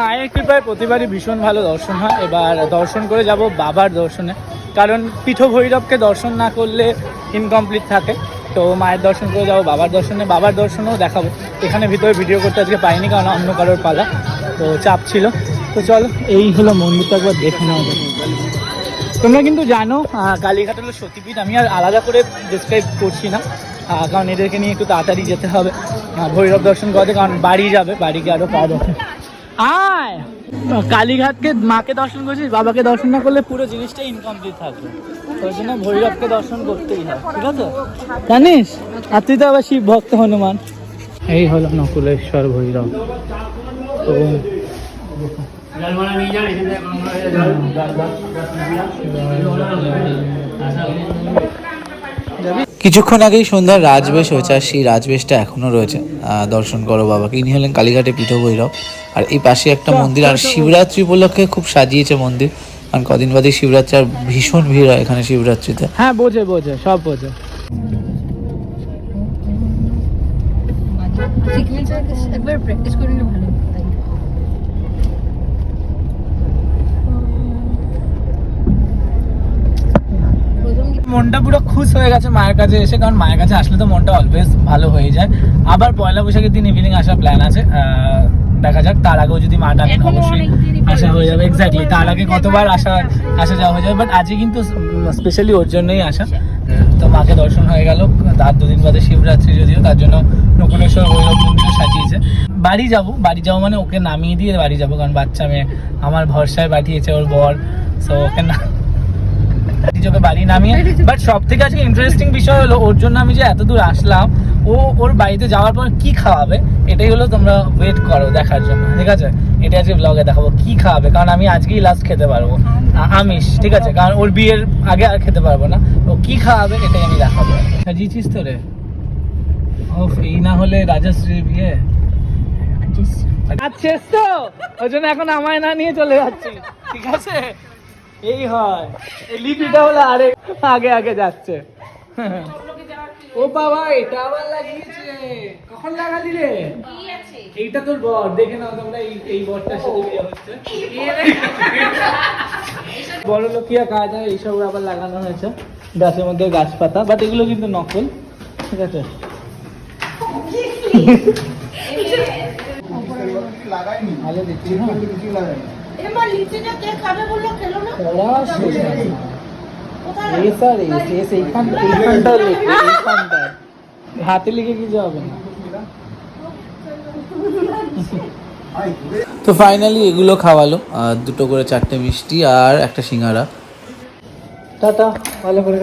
মায়ের কৃপায় প্রতিবারই ভীষণ ভালো দর্শন হয়। এবার দর্শন করে যাব বাবার দর্শনে। কারণ পীঠ ভৈরবকে দর্শন না করলে ইনকমপ্লিট থাকে। তো মায়ের দর্শন করে যাব বাবার দর্শনে। বাবার দর্শনেও দেখাবো। এখানে ভিতরে ভিডিও করতে আজকে পাইনি কারণ অন্য কারোর পালা। তো চাপ ছিল। তো চলো, এই হলো মন্দিরটা একবার দেখে নেওয়া তোমরা কিন্তু জানো কালীঘাট হলো সতীপীঠ। আমি আর আলাদা করে ডিসক্রাইব করছি না। কারণ এদেরকে নিয়ে একটু তাড়াতাড়ি যেতে হবে। ভৈরব দর্শন করতে, কারণ বাড়ি যাবে। বাড়ি গিয়ে আরও পা দেখে আয়। কালীঘাটকে মাকে দর্শন করছিস, বাবাকে দর্শন না করলে পুরো জিনিসটাই ইনকমপ্লিট থাকবে। ওই জন্য ভৈরবকে দর্শন করতেই হয়, ঠিক আছে? জানিস? আর তুই তো আবার শিব ভক্ত হনুমান। এই হলো নকুলেশ্বর ভৈরব। তো কিছুক্ষণ আগেই সন্ধ্যার রাজবেশ হয়েছে আর সেই রাজবেশটা এখনও রয়েছে। আহ, দর্শন করো বাবাকে। ইনি হলেন কালীঘাটে পীঠ ভৈরব আর এই পাশে একটা মন্দির আর শিবরাত্রি উপলক্ষে খুব সাজিয়েছে মন্দির। কারণ কদিন বাদে শিবরাত্রি আর ভীষণ ভিড় হয় এখানে শিবরাত্রিতে। হ্যাঁ বোঝে বোঝে সব বোঝে। একবার প্র্যাকটিস করে ভালো মনটা পুরো খুশ হয়ে গেছে মায়ের কাছে এসে কারণ মায়ের কাছে আসলে তো মনটা অলওয়েজ ভালো হয়ে যায়। আবার পয়লা বৈশাখের দিন ইভিনিং আসার প্ল্যান আছে। দেখা যাক তার আগেও যদি মা ডাকেন অবশ্যই আসা হয়ে যাবে। এক্স্যাক্টলি তার আগে কতবার আসা আসা যাওয়া হয়ে যাবে বাট আজকে কিন্তু স্পেশালি ওর জন্যই আসা। তো মাকে দর্শন হয়ে গেল। তার দুদিন বাদে শিবরাত্রি যদিও তার জন্য নকুলেশ্বর ভৈরব সাজিয়েছে। বাড়ি যাব বাড়ি যাব মানে ওকে নামিয়ে দিয়ে বাড়ি যাব কারণ বাচ্চা মেয়ে। আমার ভরসায় পাঠিয়েছে ওর বর সো ওকে না নিজেকে বাড়ি নামিয়ে। বাট সব থেকে আজকে ইন্টারেস্টিং বিষয় হলো ওর জন্য আমি যে এত দূর আসলাম ও ওর বাড়িতে যাওয়ার পর কি খাওয়াবে এটাই হলো তোমরা ওয়েট করো দেখার জন্য ঠিক আছে? এটা আজকে ব্লগে দেখাবো কি খাওয়াবে কারণ আমি আজকেই লাস্ট খেতে পারব। আমিষ। ঠিক আছে? কারণ ওর বিয়ের আগে আর খেতে পারব না। ও কি খাওয়াবে এটাই আমি দেখাবো। সাজিয়েছিস তো রে ও এই না হলে রাজশ্রীর বিয়ে? আচ্ছা তো ওই জন্য এখন আমায় না নিয়ে চলে যাচ্ছি ঠিক আছে? এই হয়। এই লিপিটা হলো আরে আগে আগে যাচ্ছে। ও বাবা এটা আবার লাগিয়েছে। কখন লাগালি রে এইটা তোর বর। দেখে নাও তোমরা এই এই বরটার সাথে বিয়ে হচ্ছে। বড় লোকিয়া কাজ হয় এইসব আবার লাগানো হয়েছে। গাছের মধ্যে গাছপাতা বাট এগুলো কিন্তু নকল ঠিক আছে? ভালো দেখছি না এমা লিচিটা কে খাবে বলল? খেলো না? ওরা শেষ আছে। কোথায় এস আর এস, এস এইখান এইখানটায় লিখবে, এইখানটায়। হাতে লিখে কিছু হবে না। তো ফাইনালি এগুলো খাওয়ালো আর দুটো করে চারটে মিষ্টি আর একটা সিঙ্গারা। টাটা ভালো করে